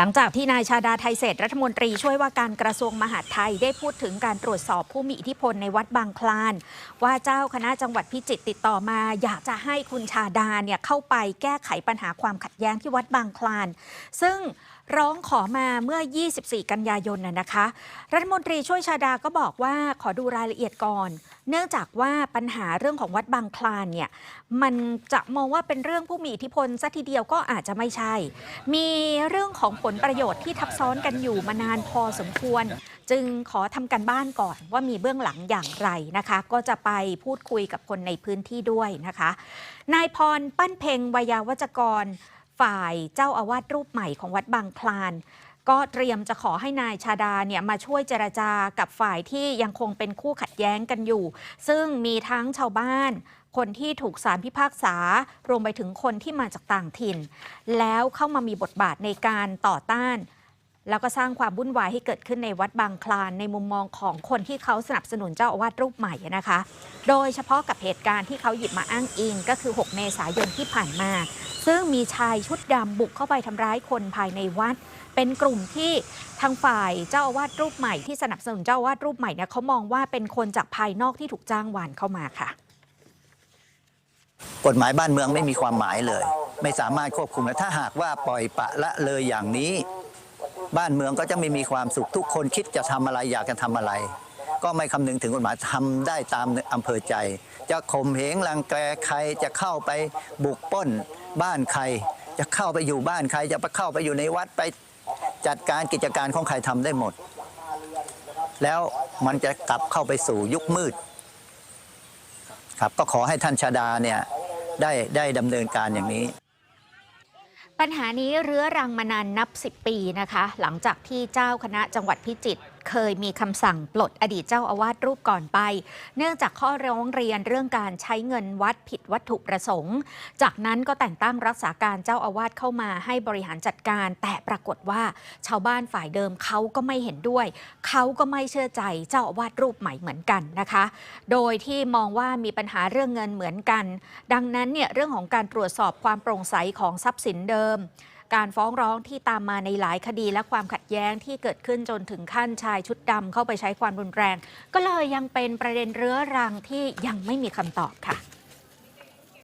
หลังจากที่นายชาดาไทยเศรษฐ์รัฐมนตรีช่วยว่าการกระทรวงมหาดไทยได้พูดถึงการตรวจสอบผู้มีอิทธิพลในวัดบางคลาน ว่าเจ้าคณะจังหวัดพิจิตรติดต่อมา อยากจะให้คุณชาดาเนี่ยเข้าไปแก้ไขปัญหาความขัดแย้งที่วัดบางคลาน ซึ่ง ร้องขอมาเมื่อ 24 กันยายนน่ะนะคะ รัฐมนตรีช่วยชาดาก็บอกว่าขอดูรายละเอียดก่อน เนื่องจากว่าปัญหาเรื่องของวัดบางคลานเนี่ยมันจะมองว่าเป็นเรื่องผู้มีอิทธิพลซะทีเดียวก็อาจจะไม่ใช่ มีเรื่องของผลประโยชน์ที่ทับซ้อนกันอยู่มานานพอสมควร จึงขอทำกันบ้านก่อนว่ามีเบื้องหลังอย่างไรนะคะ ก็จะไปพูดคุยกับคนในพื้นที่ด้วยนะคะ นายพรปั้นเพ็งวยาวัจกร ฝ่ายเจ้าอาวาสรูปใหม่ของวัดบางคลาน ก็เตรียมจะขอให้นายชาดาเนี่ยมาช่วยเจรจากับฝ่ายที่ยังคงเป็นคู่ขัดแย้งกันอยู่ ซึ่งมีทั้งชาวบ้านคนที่ถูกสารพิพากษา รวมไปถึงคนที่มาจากต่างถิ่น แล้วเข้ามามีบทบาทในการต่อต้าน แล้วก็สร้างความวุ่นวายให้เกิดขึ้นในวัดบางคลานในมุมมองของคนที่เขาสนับสนุนเจ้าอาวาสรูปใหม่นะคะ โดยเฉพาะกับเหตุการณ์ที่เขาหยิบมาอ้างอิงก็คือ 6 เมษายนที่ผ่านมา ซึ่งมีชายชุดดำบุกเข้าไปทำร้ายคนภายในวัด เป็นกลุ่มที่ทางฝ่ายเจ้าอาวาสรูปใหม่ที่สนับสนุนเจ้าอาวาสรูปใหม่เนี่ยเขามองว่าเป็นคนจากภายนอกที่ถูกจ้างวานเข้ามาค่ะกฎหมายบ้านเมืองไม่มีความหมายเลย ไม่สามารถควบคุมและถ้าหากว่าปล่อยปะละเลยอย่างนี้ บ้านเมืองก็จะไม่มีความสุขทุกคนคิดจะทำอะไรอยากจะทำอะไร ก็ไม่คำนึงถึงกฎหมายทำได้ตามอำเภอใจ จะข่มเหงรังแกใครจะเข้าไปบุกป้นบ้านใคร จะเข้าไปอยู่บ้านใคร จะไปเข้าไปอยู่ในวัดไปจัดการกิจการของใครทำได้หมด แล้วมันจะกลับเข้าไปสู่ยุคมืด ครับก็ขอให้ท่านชาดาเนี่ยได้ได้ดำเนินการอย่างนี้ ปัญหานี้เรื้อรังมานานนับ 10 ปีนะคะ หลังจากที่เจ้าคณะจังหวัดพิจิตร เคยมีคำสั่งปลดอดีตเจ้าอาวาสรูปก่อนไป เนื่องจากข้อร้องเรียนเรื่องการใช้เงินวัดผิดวัตถุประสงค์ จากนั้นก็แต่งตั้งรักษาการเจ้าอาวาสเข้ามาให้บริหารจัดการ แต่ปรากฏว่าชาวบ้านฝ่ายเดิมเขาก็ไม่เห็นด้วย เขาก็ไม่เชื่อใจเจ้าอาวาสรูปใหม่เหมือนกันนะคะ โดยที่มองว่ามีปัญหาเรื่องเงินเหมือนกัน ดังนั้นเนี่ยเรื่องของการตรวจสอบความโปร่งใสของทรัพย์สินเดิม การฟ้องร้องที่ตามมาในหลายคดีและความขัดแย้งที่เกิดขึ้นจนถึงขั้นชายชุดดำเข้าไปใช้ความรุนแรง ก็เลยยังเป็นประเด็นเรื้อรังที่ยังไม่มีคำตอบค่ะ